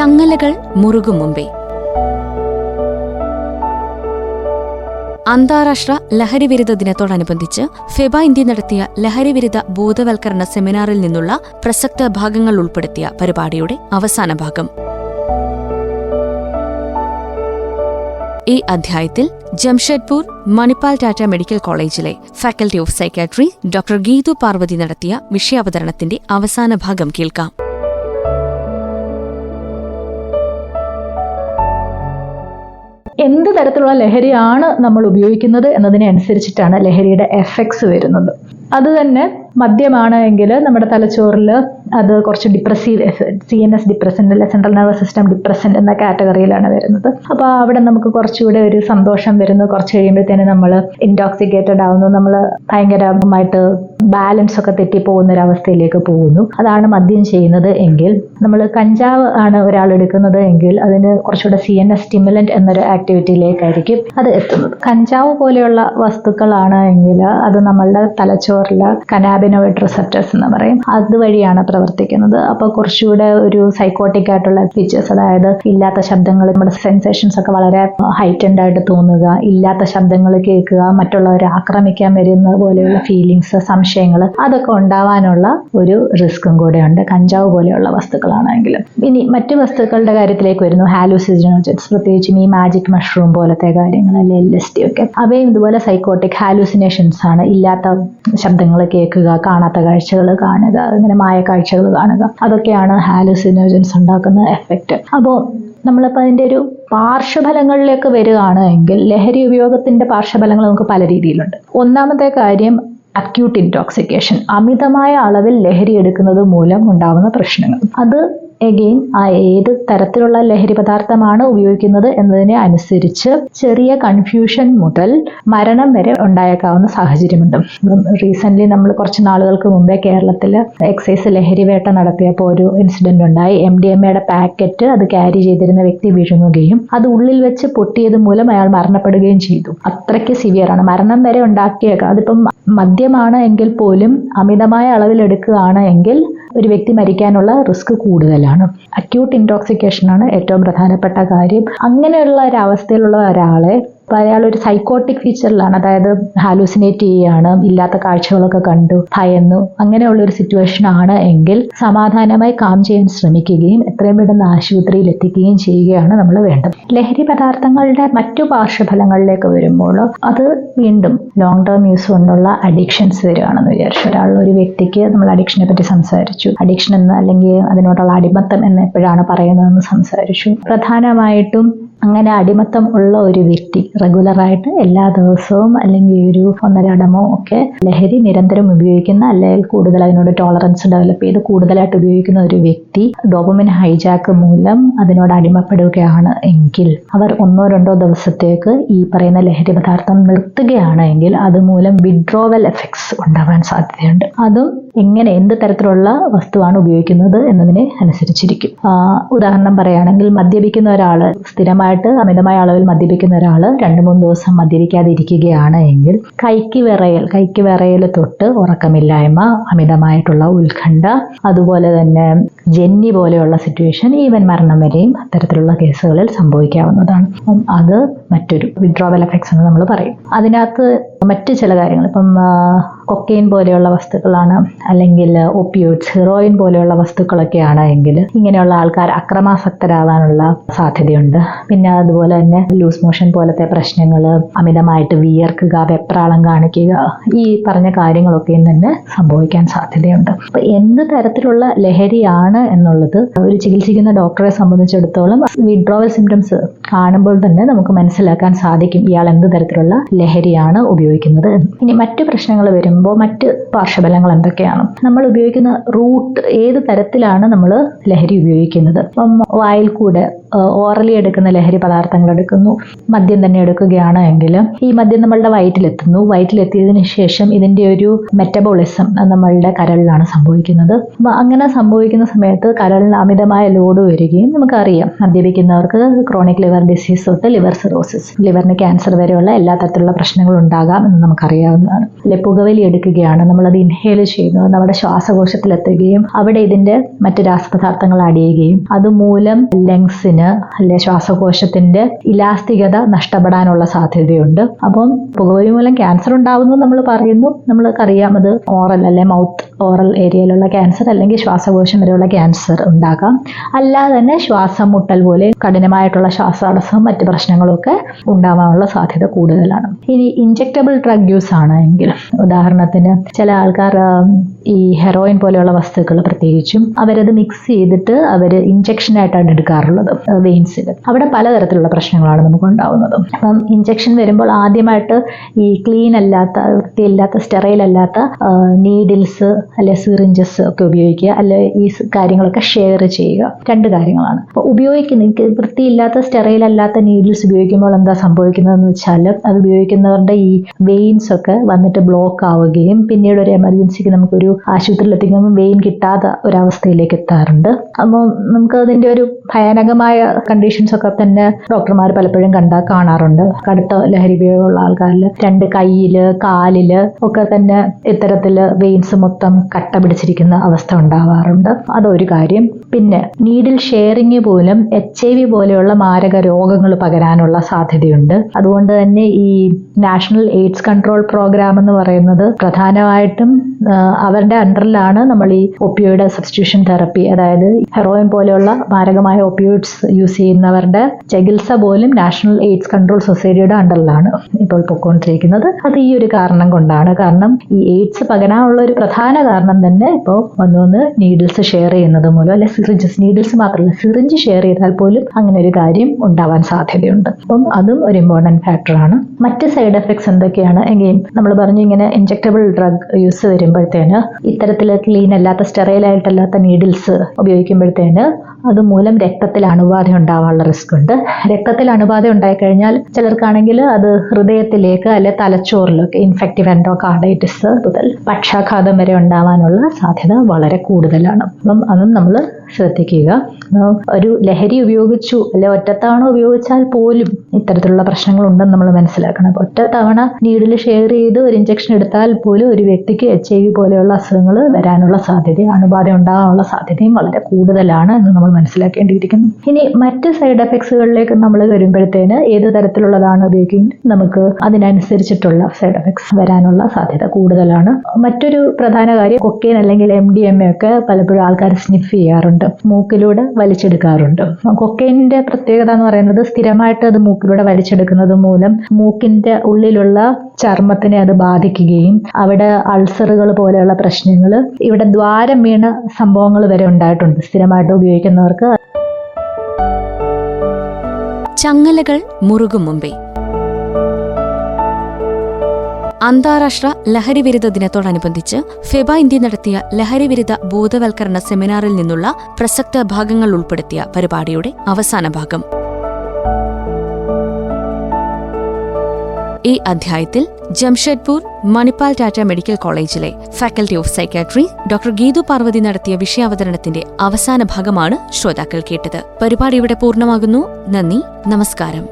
ചങ്ങലകൾ മുറുകും മുമ്പേ അന്താരാഷ്ട്ര ലഹരിവിരുദ്ധ ദിനത്തോടനുബന്ധിച്ച് ഫെബ ഇന്ത്യ നടത്തിയ ലഹരിവിരുദ്ധ ബോധവൽക്കരണ സെമിനാറിൽ നിന്നുള്ള പ്രസക്ത ഭാഗങ്ങൾ ഉൾപ്പെടുത്തിയ പരിപാടിയുടെ അവസാന ഭാഗം. ഈ അധ്യായത്തിൽ ജംഷഡ്പൂർ മണിപ്പാൽ ടാറ്റ മെഡിക്കൽ കോളേജിലെ faculty of psychiatry doctor Geethu Parvathy നടത്തിയ വിഷയാവതരണത്തിന്റെ അവസാന ഭാഗം കേൾക്കാം. എന്ത് തരത്തിലുള്ള ലഹരിയാണ് നമ്മൾ ഉപയോഗിക്കുന്നത് എന്നതിനെ അനുസരിച്ചിട്ടാണ് ലഹരിയുടെ എഫക്ട്സ് വരുന്നത്. അത് തന്നെ മദ്യമാണ് എങ്കിൽ നമ്മുടെ തലച്ചോറിൽ അത് കുറച്ച് depressive C N S depressant അല്ലെ സെൻട്രൽ നെർവസ് സിസ്റ്റം ഡിപ്രസന്റ് എന്ന കാറ്റഗറിയിലാണ് വരുന്നത്. അപ്പോൾ അവിടെ നമുക്ക് കുറച്ചുകൂടെ ഒരു സന്തോഷം വരുന്നു. കുറച്ച് കഴിയുമ്പോഴത്തേന് നമ്മൾ ഇൻടോക്സിക്കേറ്റഡ് ആവുന്നു. നമ്മൾ ഭയങ്കരമായിട്ട് ബാലൻസ് ഒക്കെ തെറ്റിപ്പോകുന്ന ഒരു അവസ്ഥയിലേക്ക് പോകുന്നു. അതാണ് മദ്യം ചെയ്യുന്നത് എങ്കിൽ നമ്മൾ കഞ്ചാവ് ആണ് ഒരാൾ എടുക്കുന്നത് എങ്കിൽ അതിന് കുറച്ചുകൂടെ സി എൻ എസ് സ്റ്റിമുലന്റ് എന്നൊരു ആക്ടിവിറ്റിയിലേക്കായിരിക്കും അത് എത്തുന്നത്. കഞ്ചാവ് പോലെയുള്ള വസ്തുക്കളാണ് എങ്കിൽ അത് നമ്മളുടെ തലച്ചോറിലെ കനാബിനോയിഡ് റിസപ്റ്റേഴ്സ് എന്ന് പറയും. അതുവഴിയാണ് പ്രവർത്തിക്കുന്നത് അപ്പോൾ കുറച്ചുകൂടെ ഒരു സൈക്കോട്ടിക് ആയിട്ടുള്ള ഫീച്ചേഴ്സ് അതായത് ഇല്ലാത്ത ശബ്ദങ്ങൾ നമ്മുടെ സെൻസേഷൻസ് ഒക്കെ വളരെ ഹൈറ്റൻഡ് ആയിട്ട് തോന്നുക ഇല്ലാത്ത ശബ്ദങ്ങൾ കേൾക്കുക മറ്റുള്ളവരെ ആക്രമിക്കാൻ വരുന്ന പോലെയുള്ള ഫീലിങ്സ് സംശയങ്ങൾ അതൊക്കെ ഉണ്ടാവാനുള്ള ഒരു റിസ്ക്കും കൂടെയുണ്ട്. കഞ്ചാവ് പോലെയുള്ള വസ്തുക്കളാണെങ്കിലും. ഇനി മറ്റു വസ്തുക്കളുടെ കാര്യത്തിലേക്ക് വരുന്നു. ഹാലൂസിനോജൻസ് പ്രത്യേകിച്ചും ഈ മാജിക് മഷ്റൂം പോലത്തെ കാര്യങ്ങൾ അല്ലെ എൽ എസ് ടി ഒക്കെ. അവയും ഇതുപോലെ സൈക്കോട്ടിക് ഹാലൂസിനേഷൻസ് ആണ്. ഇല്ലാത്ത ശബ്ദങ്ങൾ കേൾക്കുക കാണാത്ത കാഴ്ചകൾ കാണുക അങ്ങനെ മായ കാഴ്ചകൾ കാണുക. അതൊക്കെയാണ് ഹാലുസിനോജൻസ് ഉണ്ടാക്കുന്ന എഫക്റ്റ് അപ്പോൾ നമ്മളിപ്പോൾ അതിന്റെ ഒരു പാർശ്വഫലങ്ങളിലേക്ക് വരികയാണ് എങ്കിൽ ലഹരി ഉപയോഗത്തിന്റെ പാർശ്വഫലങ്ങൾ നമുക്ക് പല രീതിയിലുണ്ട്. ഒന്നാമത്തെ കാര്യം അക്യൂട്ട് ഇൻടോക്സിക്കേഷൻ അമിതമായ അളവിൽ ലഹരി എടുക്കുന്നത് മൂലം ഉണ്ടാകുന്ന പ്രശ്നങ്ങൾ. അത് എഗെയിൻ ആ ഏത് തരത്തിലുള്ള ലഹരി പദാർത്ഥമാണ് ഉപയോഗിക്കുന്നത് എന്നതിനെ അനുസരിച്ച് ചെറിയ കൺഫ്യൂഷൻ മുതൽ മരണം വരെ ഉണ്ടായേക്കാവുന്ന സാഹചര്യമുണ്ട്. റീസെന്റ് നമ്മൾ കുറച്ച് നാളുകൾക്ക് മുമ്പേ കേരളത്തിൽ എക്സൈസ് ലഹരി വേട്ട നടത്തിയപ്പോൾ ഒരു ഇൻസിഡന്റ് ഉണ്ടായി. എം ഡി എം എയുടെ പാക്കറ്റ് അത് ക്യാരി ചെയ്തിരുന്ന വ്യക്തി വിഴുങ്ങുകയും അത് ഉള്ളിൽ വെച്ച് പൊട്ടിയത് മൂലം അയാൾ മരണപ്പെടുകയും ചെയ്തു. അത്രയ്ക്ക് സിവിയർ ആണ്. മരണം വരെ ഉണ്ടാക്കിയേക്കാം. അതിപ്പം മദ്യമാണ് എങ്കിൽ പോലും അമിതമായ അളവിൽ എടുക്കുകയാണ് എങ്കിൽ ഒരു വ്യക്തി മരിക്കാനുള്ള റിസ്ക് കൂടുതലാണ്. അക്യൂട്ട് ഇൻടോക്സിക്കേഷൻ ആണ് ഏറ്റവും പ്രധാനപ്പെട്ട കാര്യം. അങ്ങനെയുള്ള ഒരവസ്ഥയിലുള്ള ഒരാളെ അപ്പോൾ അയാൾ ഒരു സൈക്കോട്ടിക് ഫീച്ചറിലാണ് അതായത് ഹാലൂസിനേറ്റ് ചെയ്യുകയാണ് ഇല്ലാത്ത കാഴ്ചകളൊക്കെ കണ്ടു ഭയന്നു അങ്ങനെയുള്ള ഒരു സിറ്റുവേഷൻ ആണ് എങ്കിൽ സമാധാനമായി കാം ചെയ്യാൻ ശ്രമിക്കുകയും എത്രയും പെട്ടെന്ന് ആശുപത്രിയിൽ എത്തിക്കുകയും ചെയ്യുകയാണ് നമ്മൾ വേണ്ടത്. ലഹരി പദാർത്ഥങ്ങളുടെ മറ്റു പാർശ്വഫലങ്ങളിലേക്ക് വരുമ്പോൾ അത് വീണ്ടും ലോങ് ടേം യൂസ് കൊണ്ടുള്ള അഡിക്ഷൻസ് വരികയാണെന്ന് വിചാരിച്ചു. ഒരാൾ ഒരു വ്യക്തിക്ക് നമ്മൾ അഡിക്ഷനെ പറ്റി സംസാരിച്ചു. അഡിക്ഷൻ എന്ന് അല്ലെങ്കിൽ അതിനോടുള്ള അടിമത്തം എന്ന് എപ്പോഴാണ് പറയുന്നതെന്ന് സംസാരിച്ചു. പ്രധാനമായിട്ടും അങ്ങനെ അടിമത്തം ഉള്ള ഒരു വ്യക്തി റെഗുലറായിട്ട് എല്ലാ ദിവസവും അല്ലെങ്കിൽ ഒരു ഒന്നരടമോ ഒക്കെ ലഹരി നിരന്തരം ഉപയോഗിക്കുന്ന അല്ലെങ്കിൽ കൂടുതൽ അതിനോട് ടോളറൻസ് ഡെവലപ്പ് ചെയ്ത് കൂടുതലായിട്ട് ഉപയോഗിക്കുന്ന ഒരു വ്യക്തി ഡോപമിൻ ഹൈജാക്ക് മൂലം അതിനോട് അടിമപ്പെടുകയാണ് എങ്കിൽ അവർ ഒന്നോ രണ്ടോ ദിവസത്തേക്ക് ഈ പറയുന്ന ലഹരി പദാർത്ഥം നിർത്തുകയാണ് എങ്കിൽ അതുമൂലം വിഡ്രോവൽ എഫക്ട്സ് ഉണ്ടാവാൻ സാധ്യതയുണ്ട്. അതും എങ്ങനെ എന്ത് തരത്തിലുള്ള വസ്തുവാണ് ഉപയോഗിക്കുന്നത് എന്നതിനെ അനുസരിച്ചിരിക്കും. ഉദാഹരണം പറയുകയാണെങ്കിൽ മദ്യപിക്കുന്ന ഒരാൾ സ്ഥിരമായിട്ട് അമിതമായ അളവിൽ മദ്യപിക്കുന്ന ഒരാൾ രണ്ട് മൂന്ന് ദിവസം മദ്യപിക്കാതെ ഇരിക്കുകയാണ് എങ്കിൽ കൈക്ക് വിറയൽ കൈക്ക് വിറയൽ തൊട്ട് ഉറക്കമില്ലായ്മ അമിതമായിട്ടുള്ള ഉത്കണ്ഠ അതുപോലെ തന്നെ ജന്നി പോലെയുള്ള സിറ്റുവേഷൻ ഈവൻ മരണം വരെയും അത്തരത്തിലുള്ള കേസുകളിൽ സംഭവിക്കാവുന്നതാണ്. അത് മറ്റൊരു വിഡ്രോവൽ എഫക്ട്സ് എന്ന് നമ്മൾ പറയും. അതിനകത്ത് മറ്റ് ചില കാര്യങ്ങൾ ഇപ്പം കൊക്കെയിൻ പോലെയുള്ള വസ്തുക്കളാണ് അല്ലെങ്കിൽ ഒപ്പിയോയിഡ്സ് ഹീറോയിൻ പോലെയുള്ള വസ്തുക്കളൊക്കെയാണ് എങ്കിൽ ഇങ്ങനെയുള്ള ആൾക്കാർ അക്രമാസക്തരാവാനുള്ള സാധ്യതയുണ്ട്. പിന്നെ അതുപോലെ തന്നെ ലൂസ് മോഷൻ പോലത്തെ പ്രശ്നങ്ങൾ അമിതമായിട്ട് വിയർക്കുക വെപ്രാളം കാണിക്കുക ഈ പറഞ്ഞ കാര്യങ്ങളൊക്കെയും തന്നെ സംഭവിക്കാൻ സാധ്യതയുണ്ട്. അപ്പൊ എന്ത് തരത്തിലുള്ള ലഹരിയാണ് എന്നുള്ളത് ഒരു ചികിത്സിക്കുന്ന ഡോക്ടറെ സംബന്ധിച്ചിടത്തോളം വിഡ്രോവൽ സിംറ്റംസ് കാണുമ്പോൾ തന്നെ നമുക്ക് മനസ്സിലാക്കാൻ സാധിക്കും ഇയാൾ എന്ത് തരത്തിലുള്ള ലഹരിയാണ് ഉപയോഗിക്കുന്നത് ഇനി മറ്റു പ്രശ്നങ്ങൾ വരുമ്പോൾ മറ്റ് പാർശ്വഫലങ്ങൾ എന്തൊക്കെയാണ്? നമ്മൾ ഉപയോഗിക്കുന്ന റൂട്ട് ഏത് തരത്തിലാണ് നമ്മൾ ലഹരി ഉപയോഗിക്കുന്നത്? അപ്പം വായിൽ കൂടെ ഓറലി എടുക്കുന്ന ലഹരി പദാർത്ഥങ്ങൾ എടുക്കുന്നു മദ്യം തന്നെ എടുക്കുകയാണ് എങ്കിൽ ഈ മദ്യം നമ്മളുടെ വയറ്റിലെത്തുന്നു. വയറ്റിലെത്തിയതിന് ശേഷം ഇതിന്റെ ഒരു മെറ്റബോളിസം നമ്മളുടെ കരളിലാണ് സംഭവിക്കുന്നത്. അങ്ങനെ സംഭവിക്കുന്ന സമയത്ത് കരളിന് അമിതമായ ലോഡ് വരികയും നമുക്കറിയാം. മദ്യപിക്കുന്നവർക്ക് ക്രോണിക് ലിവർ ഡിസീസ് തൊട്ട് ലിവർ സിറോസിസ് ലിവറിന് ക്യാൻസർ വരെയുള്ള എല്ലാ തരത്തിലുള്ള പ്രശ്നങ്ങളും ഉണ്ടാകാം എന്ന് നമുക്കറിയാവുന്നതാണ്. അല്ലെ പുകവലി എടുക്കുകയാണ്. നമ്മളത് ഇൻഹേൽ ചെയ്യുന്നു നമ്മുടെ ശ്വാസകോശത്തിലെത്തുകയും അവിടെ ഇതിന്റെ മറ്റു രാസപദാർത്ഥങ്ങൾ അടിയുകയും അതുമൂലം ലങ്സിന് അല്ലെ ശ്വാസകോശത്തിന്റെ ഇലാസ്തികത നഷ്ടപ്പെടാനുള്ള സാധ്യതയുണ്ട്. അപ്പം പുകവലി മൂലം ക്യാൻസർ ഉണ്ടാവുന്നു നമ്മൾ പറയുന്നു. നമ്മൾക്കറിയാം അത് ഓറൽ അല്ലെ മൗത്ത് ഓറൽ ഏരിയയിലുള്ള ക്യാൻസർ അല്ലെങ്കിൽ ശ്വാസകോശം വരെയുള്ള ക്യാൻസർ ഉണ്ടാകാം. അല്ലാതെ തന്നെ ശ്വാസം മുട്ടൽ പോലെ കഠിനമായിട്ടുള്ള ശ്വാസതടസ്സവും മറ്റ് പ്രശ്നങ്ങളും ഒക്കെ ഉണ്ടാവാനുള്ള സാധ്യത കൂടുതലാണ്. ഇനി ഇഞ്ചക്റ്റബിൾ ഡ്രഗ് യൂസ് ആണ് എങ്കിൽ ഉദാഹരണത്തിന് ചില ആൾക്കാർ ഈ ഹെറോയിൻ പോലെയുള്ള വസ്തുക്കൾ പ്രത്യേകിച്ചും അവരത് മിക്സ് ചെയ്തിട്ട് അവർ ഇഞ്ചക്ഷനായിട്ടാണ് എടുക്കാറുള്ളത് വെയിൻസിൽ അവിടെ പലതരത്തിലുള്ള പ്രശ്നങ്ങളാണ് നമുക്ക് ഉണ്ടാവുന്നത് അപ്പം ഇഞ്ചക്ഷൻ വരുമ്പോൾ ആദ്യമായിട്ട് ഈ ക്ലീൻ അല്ലാത്ത വൃത്തിയില്ലാത്ത സ്റ്റെറൈൽ അല്ലാത്ത നീഡിൽസ് അല്ലെ സിറിഞ്ചസ് ഒക്കെ ഉപയോഗിക്കുക അല്ലെ ഈ കാര്യങ്ങളൊക്കെ ഷെയർ ചെയ്യുക. രണ്ട് കാര്യങ്ങളാണ്. അപ്പോൾ ഉപയോഗിക്കുന്ന വൃത്തിയില്ലാത്ത സ്റ്റെറൈൽ അല്ലാത്ത നീഡിൽസ് ഉപയോഗിക്കുമ്പോൾ എന്താ സംഭവിക്കുന്നതെന്ന് വെച്ചാൽ അത് ഉപയോഗിക്കുന്നവരുടെ ഈ വെയിൻസ് ഒക്കെ വന്നിട്ട് ബ്ലോക്ക് ആവുകയും പിന്നീട് ഒരു എമർജൻസിക്ക് നമുക്കൊരു ആശുപത്രിയിൽ എത്തിക്കുമ്പോൾ വെയിൻ കിട്ടാത്ത ഒരവസ്ഥയിലേക്ക് എത്താറുണ്ട്. അപ്പോൾ നമുക്ക് അതിന്റെ ഒരു ഭയാനകമായ കണ്ടീഷൻസ് ഒക്കെ തന്നെ ഡോക്ടർമാർ പലപ്പോഴും കണ്ട കാണാറുണ്ട്. കടുത്ത ലഹരി ഉപയോഗമുള്ള ആൾക്കാരിൽ രണ്ട് കയ്യിൽ കാലിൽ ഒക്കെ തന്നെ ഇത്തരത്തിൽ വെയിൻസ് മൊത്തം കട്ട പിടിച്ചിരിക്കുന്ന അവസ്ഥ ഉണ്ടാവാറുണ്ട്. അതൊരു കാര്യം. പിന്നെ നീഡിൽ ഷെയറിങ് പോലും എച്ച് ഐ വി പോലെയുള്ള മാരക രോഗങ്ങൾ പകരാനുള്ള സാധ്യതയുണ്ട്. അതുകൊണ്ട് തന്നെ ഈ നാഷണൽ എയ്ഡ്സ് കൺട്രോൾ പ്രോഗ്രാം എന്ന് പറയുന്നത് പ്രധാനമായിട്ടും അവരുടെ അണ്ടറിലാണ് നമ്മൾ ഈ ഒപ്പിയോയുടെ സബ്സ്റ്റിറ്റ്യൂഷൻ തെറപ്പി അതായത് ഹെറോയിൻ പോലെയുള്ള മാരകമായ ഒപ്പിയോയിഡ്സ് യൂസ് ചെയ്യുന്നവരുടെ ചികിത്സ പോലും നാഷണൽ എയ്ഡ്സ് കൺട്രോൾ സൊസൈറ്റിയുടെ അണ്ടറിലാണ് ഇപ്പോൾ പൊക്കോണ്ടിരിക്കുന്നത്. അത് ഈ ഒരു കാരണം കൊണ്ടാണ്. കാരണം ഈ എയ്ഡ്സ് പകരാനുള്ള ഒരു പ്രധാന കാരണം തന്നെ ഇപ്പോൾ ഒന്നൊന്ന് നീഡിൽസ് ഷെയർ ചെയ്യുന്നത് മൂലം അല്ലെ സിറിഞ്ചസ് നീഡിൽസ് മാത്രമല്ല സിറിഞ്ച് ഷെയർ ചെയ്താൽ പോലും അങ്ങനെ ഒരു കാര്യം ഉണ്ടാവാൻ സാധ്യതയുണ്ട്. അപ്പം അതും ഒരു ഇമ്പോർട്ടന്റ് ഫാക്ടറാണ് മറ്റ് സൈഡ് എഫക്ട്സ് എന്തൊക്കെയാണ്? എങ്കിലും നമ്മൾ പറഞ്ഞു ഇങ്ങനെ ഇഞ്ചക്റ്റബിൾ ഡ്രഗ് യൂസ് വരുമ്പോഴത്തേന് ഇത്തരത്തിൽ ക്ലീൻ അല്ലാത്ത സ്റ്റെറൈൽ ആയിട്ടല്ലാത്ത നീഡിൽസ് ഉപയോഗിക്കുമ്പോഴത്തേന് അതുമൂലം രക്തത്തിൽ അണുബാധ ഉണ്ടാവാനുള്ള റിസ്ക് ഉണ്ട്. രക്തത്തിൽ അണുബാധ ഉണ്ടായിക്കഴിഞ്ഞാൽ ചിലർക്കാണെങ്കിൽ അത് ഹൃദയത്തിലേക്ക് അല്ലെ തലച്ചോറിലൊക്കെ ഇൻഫെക്റ്റീവ് എൻഡോകാർഡൈറ്റിസ് മുതൽ പക്ഷാഘാതം വരെ ഉണ്ടാവാനുള്ള സാധ്യത വളരെ കൂടുതലാണ്. അപ്പം അതും നമ്മൾ ശ്രദ്ധിക്കുക. ഒരു ലഹരി ഉപയോഗിച്ചു അല്ലെ ഒറ്റത്തവണ ഉപയോഗിച്ചാൽ പോലും ഇത്തരത്തിലുള്ള പ്രശ്നങ്ങൾ ഉണ്ടെന്ന് നമ്മൾ മനസ്സിലാക്കണം. ഒറ്റ തവണ നീഡിൽ ഷെയർ ചെയ്ത് ഒരു ഇഞ്ചക്ഷൻ എടുത്താൽ പോലും ഒരു വ്യക്തിക്ക് എച്ച് ഐ വി പോലെയുള്ള അസുഖങ്ങൾ വരാനുള്ള സാധ്യത അണുബാധ ഉണ്ടാകാനുള്ള സാധ്യതയും വളരെ കൂടുതലാണ് എന്ന് നമ്മൾ മനസ്സിലാക്കേണ്ടിയിരിക്കുന്നു. ഇനി മറ്റ് സൈഡ് എഫക്ട്സുകളിലേക്ക് നമ്മൾ വരുമ്പോഴത്തേന് ഏത് തരത്തിലുള്ളതാണ് ഉപയോഗിക്കുന്നത് നമുക്ക് അതിനനുസരിച്ചിട്ടുള്ള സൈഡ് എഫക്ട്സ് വരാനുള്ള സാധ്യത കൂടുതലാണ്. മറ്റൊരു പ്രധാന കാര്യം കൊക്കെയിൻ അല്ലെങ്കിൽ എം ഡി എം എ ഒക്കെ പലപ്പോഴും ആൾക്കാർ സ്നിഫ് ചെയ്യാറുണ്ട്. മൂക്കിലൂടെ വലിച്ചെടുക്കാറുണ്ട്. കൊക്കൈനിന്റെ പ്രത്യേകത എന്ന് പറയുന്നത് സ്ഥിരമായിട്ട് അത് മൂക്കിലൂടെ വലിച്ചെടുക്കുന്നത് മൂലം മൂക്കിന്റെ ഉള്ളിലുള്ള ചർമ്മത്തിനെ അത് ബാധിക്കുകയും അവിടെ അൾസറുകൾ പോലെയുള്ള പ്രശ്നങ്ങൾ ഇവിടെ ദ്വാരം വീണ സംഭവങ്ങൾ വരെ ഉണ്ടായിട്ടുണ്ട് സ്ഥിരമായിട്ട് ഉപയോഗിക്കുന്നവർക്ക്. ചങ്ങലകൾ മുറുകും മുമ്പേ. അന്താരാഷ്ട്ര ലഹരിവിരുദ്ധ ദിനത്തോടനുബന്ധിച്ച് ഫെബ ഇന്ത്യ നടത്തിയ ലഹരിവിരുദ്ധ ബോധവൽക്കരണ സെമിനാറിൽ നിന്നുള്ള പ്രസക്ത ഭാഗങ്ങൾ ഉൾപ്പെടുത്തിയ പരിപാടിയുടെ അവസാന ഭാഗം. ഈ അധ്യായത്തിൽ ജംഷഡ്പൂർ മണിപ്പാൽ ടാറ്റ മെഡിക്കൽ കോളേജിലെ faculty of psychiatry doctor Geethu Parvathy നടത്തിയ വിഷയാവതരണത്തിന്റെ അവസാന ഭാഗമാണ് ശ്രോതാക്കൾ കേട്ടത്. പരിപാടി ഇവിടെ പൂർണമാകുന്നു. നന്ദി. നമസ്കാരം.